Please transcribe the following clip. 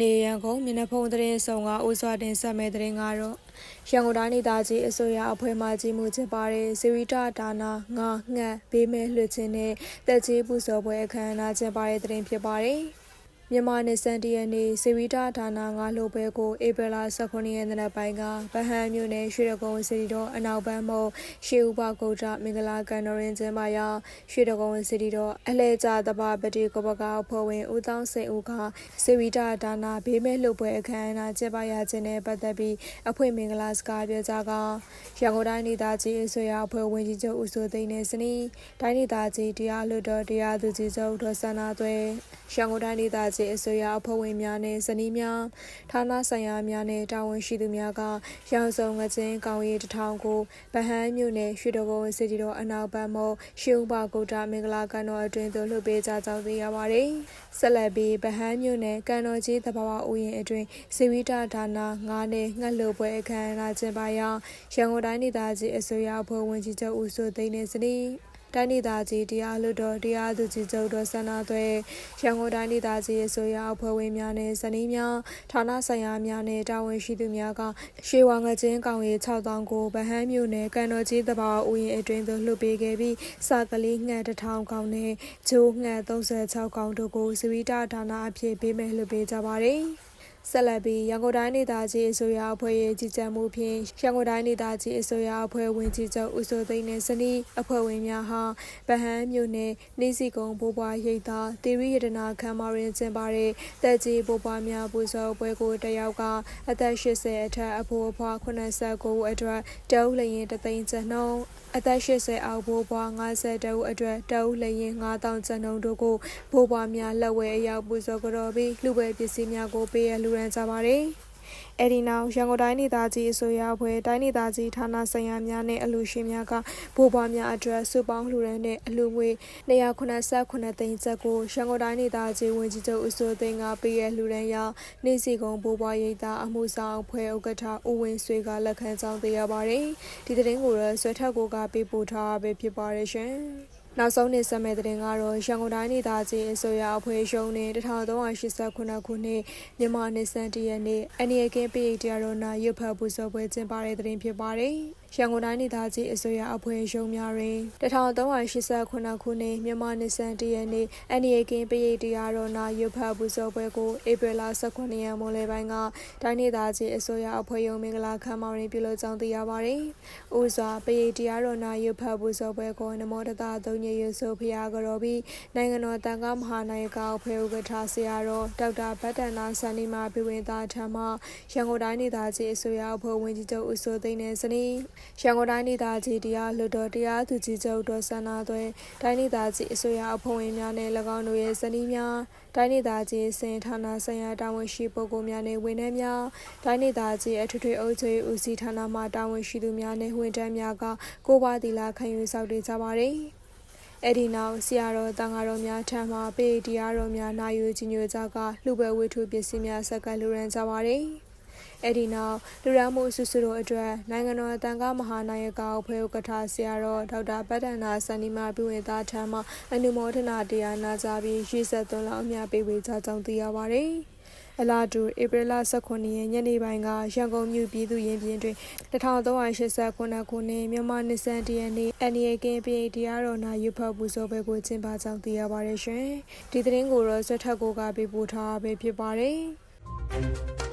နေရန်ကုန်မျက်နှာဖုံးသတင်းဆောင်ကဦးစွာတင်ဆက်မဲ့သတင်းကတော့ရန်ကုန်တိုင်းဒေသကြီးအစိုးရအဖွဲ့မှကြီးမှုကျင်းပတဲ့ဇီဝိတဒါနာငါငှက်ဘေးမဲလွှတ်ခြင်းနဲ့တက်ကြီးပူဇော်ပွဲအခမ်းအနားကျင်းပတဲ့သတင်းဖြစ်ပါတယ်။ မြန်မာနယ်စံတရနေ့ဇီဝိတဒါနာငါလိုပွဲကိုဧပြီလ18ရက်နေ့ပိုင်းကဗဟန်းမြို့နယ်ရွှေရကုန်းစီတီတော်အနောက်ဘက်မှရှေးဥပကုတ်တမင်္ဂလာကန်တော်ရင်ကျင်းပရာရွှေရကုန်းစီတီတော်အလဲကျတပပတိကပကဖွဲ့ဝင်ဦးတောင်းစိန်ဦးကဇီဝိတဒါနာဘေးမဲလွတ်ပွဲအခမ်းအနားကျင်းပရခြင်းနဲ့ပတ်သက်ပြီးအဖွင့်မင်္ဂလာစကားပြောကြားကရန်ကုန်တိုင်းဒေသကြီးအစိုးရအဖွဲ့ဝင်ကြီးချုပ်ဦးစိုးသိန်းနဲ့စနီးတိုင်းဒေသကြီးတရားလွှတ်တော်တရားသူကြီးချုပ်ဒေါ်စန္နာသွဲရန်ကုန်တိုင်းဒေသကြီးအစိုးရအဖွဲ့ဝင်များနဲ့ဇနီးများဌာနဆိုင်ရာများနဲ့တာဝန်ရှိသူများကရောင်စုံငချင်းကောင်းရီတထောင်ကိုဗဟန်းမြို့နယ်ရွှေတော်ကုန်းစစ်တီတော်အနောက်ဘက်မှရှေးဥပကုတ်တာမင်္ဂလာကန်တော်အတွင်းသို့လှုပ်ပေးကြကြောင်းသိရပါတယ်။ဆက်လက်ပြီးဗဟန်းမြို့နယ်ကန်တော်ကြီးတဘာဝဥယျာဉ်အတွင်းဇီဝိတဒါနာငါးနဲ့ငှက်လိုပွဲအခမ်းအနားကျင်းပရာရန်ကုန်တိုင်းဒေသကြီးအစိုးရအဖွဲ့ဝင်ကြီးချုပ်ဦးစိုးသိန်းနဲ့ဇနီး တိုင်းဒေသကြီးတရားလွှတ်တော်တရားသူကြီးချုပ်တော်ဆန္ဒသွဲရန်ကုန်တိုင်းဒေသကြီးအစိုးရအဖွဲ့ဝင်များနဲ့ဇနီးများဌာနဆိုင်ရာများနဲ့တာဝန်ရှိသူများကရှေးဝါငချင်းကောင်ရီ6000ကိုဗဟန်းမြို့နယ်ကန်တော်ကြီးတဘာဥယျာဉ်အတွင်းသို့လှုပ်ပေးခဲ့ပြီးစာကလေးငှက်တစ်ထောင်ကောင်နဲ့ဂျိုးငှက်36ကောင်တို့ကိုဇဝိတဒါနာအဖြစ်ပေးမဲ့လှုပ်ပေးကြပါတယ်။ ဆက်လက်ပြီးရန်ကုန်တိုင်းဒေသကြီးအစိုးရအဖွဲ့ရဲ့ကြီးကြပ်မှုဖြင့်ရန်ကုန်တိုင်းဒေသကြီးအစိုးရအဖွဲ့ဝင်ကြီးချုပ်ဦးစိုးသိန်းနဲ့ဇနီးအဖွဲ့ဝင်များဟာဗဟန်းမြို့နယ်နေစီကုံဘိုးဘွားရိပ်သာတေရီရတနာခမ်းမရင်ကျင်းပတဲ့တက်ကြီးဘိုးဘွားများပူဇော်ပွဲကိုတက်ရောက်ကအသက်80အထက်အဖိုးအဖွား89အတွက်တောက်လျင်တသိန်းကျပ်နှုန်းအသက်80အောက်ဘိုးဘွား50တဦးအတွက်တဦးလျင်9000ကျပ်နှုန်းတို့ကိုဘိုးဘွားများလက်ဝဲအရောက်ပူဇော်ကြတော်ပြီးလူပွဲပစ္စည်းများကိုပေးရလူရန်ကြပါတယ်။အဲဒီနောက်ရန်ကုန်တိုင်းဒေသကြီးအစိုးရအဖွဲ့တိုင်းဒေသကြီးဌာနဆိုင်ရာများနဲ့အလူရှင်များကဗိုလ်ဘွားများအတွက်စုပေါင်းလှူဒန်းတဲ့အလူငွေ289သိန်းကျပ်ကိုရန်ကုန်တိုင်းဒေသကြီးဝန်ကြီးချုပ်ဦးစိုးသိန်းကပေးရလှူဒန်းရာနေစီကုံဗိုလ်ဘွားရိပ်သာအမှုဆောင်အဖွဲ့ဥက္ကဋ္ဌဦးဝင်းဆွေကလက်ခံကြောင်းသိရပါတယ်။ဒီသတင်းကိုတော့ဆွဲထက်ကိုကပေးပို့ထားပဲဖြစ်ပါတယ်ရှင်။ နောက်ဆုံးနေဆက်မဲ့တဲ့တင်ကတော့ရန်ကုန်တိုင်းဒေသကြီးအစိုးရအဖွဲ့ရှုံးနဲ့1389ခုနှစ်မြန်မာနှစ်စံတရနေ့အန်ရီကင်းပိတ်တရားတော်နာရွတ်ဖတ်ပူဇော်ပွဲကျင်းပတဲ့တဲ့တင်ဖြစ်ပါတယ်။ရန်ကုန်တိုင်းဒေသကြီးအစိုးရအဖွဲ့ရုံးများတွင်1389ခုနှစ်မြန်မာနှစ်စံတရနေ့အန်ရီကင်းပိတ်တရားတော်နာရွတ်ဖတ်ပူဇော်ပွဲကိုဧပြီလ18ရက်မိုးလယ်ပိုင်းကတိုင်းဒေသကြီးအစိုးရအဖွဲ့ရုံးမင်္ဂလာခမ်းမတွင်ပြုလုပ်ကြောင်းသိရပါသည်။ဥစွာပိတ်တရားတော်နာရွတ်ဖတ်ပူဇော်ပွဲကိုနမောတတသုံးညရွဆိုဖျားကြော်ပြီးနိုင်ငံတော်တန်ခါမဟာနာယကအဖွဲ့ဥက္ကဋ္ဌဆရာတော်ဒေါက်တာဗတ္တနာဆန်နီမာပြဝင်သားထံမှရန်ကုန်တိုင်းဒေသကြီးအစိုးရအဖွဲ့ဝင်ကြီးချုပ်ဦးစိုးသိန်းနဲ့ဇနီးရန်ကုန်တိုင်းဒေသကြီးတရားလွှတ်တော်တရားသူကြီးချုပ်ဒေါ်စန္နာသွဲတိုင်းဒေသကြီးအစိုးရအဖွဲ့ဝင်များနဲ့၎င်းတို့ရဲ့ဇနီးများတိုင်းဒေသကြီးစင်ဌာနဆိုင်ရာတာဝန်ရှိပုဂ္ဂိုလ်များနဲ့ဝန်ထမ်းများတိုင်းဒေသကြီးအထွေထွေအုပ်ချုပ်ရေးဦးစီးဌာနမှတာဝန်ရှိသူများနဲ့ဝန်ထမ်းများကကိုးပါးတီလာခံယူဆောက်တည်ကြပါသည်အဲ့ဒီနောက်ဆရာတော်တန်ဃာတော်များထံမှပေတရားတော်များနာယူကြီးညိုကြကလှုပ်ပွဲဝတ္ထုပစ္စည်းများဆက်ကလူရန်ကြပါသည် အဲ့ဒီနောက်လူရမှုစုစုတို့အတွက်နိုင်ငံတော်တန်ခါမဟာနာယကအဖွဲ့ဥက္ကဋ္ဌဆရာတော်ဒေါက်တာပတ္တနာစန္ဒီမာပြုဝင်သားထံမှအနုမောဒနာတရားနာကြားပြီးရွှေဆက်သွန်းလောက်အများပေးဝေကြကြောင်းသိရပါတယ်။အလားတူဧပြီလ18ရက်ညနေပိုင်းကရန်ကုန်မြို့ပြည်သူရင်ပြင်တွင်1389ခုနှစ်မြန်မာနှစ်ဆန်တရနေ့အန်ရီကင်းပြည်တရားတော်နာယူဖတ်ပူဇော်ပွဲကိုကျင်းပကြောင်းသိရပါတယ်ရှင်။ဒီသတင်းကိုတော့ဆွတ်ထက်ကိုကပေးပို့ထားပဲဖြစ်ပါတယ်။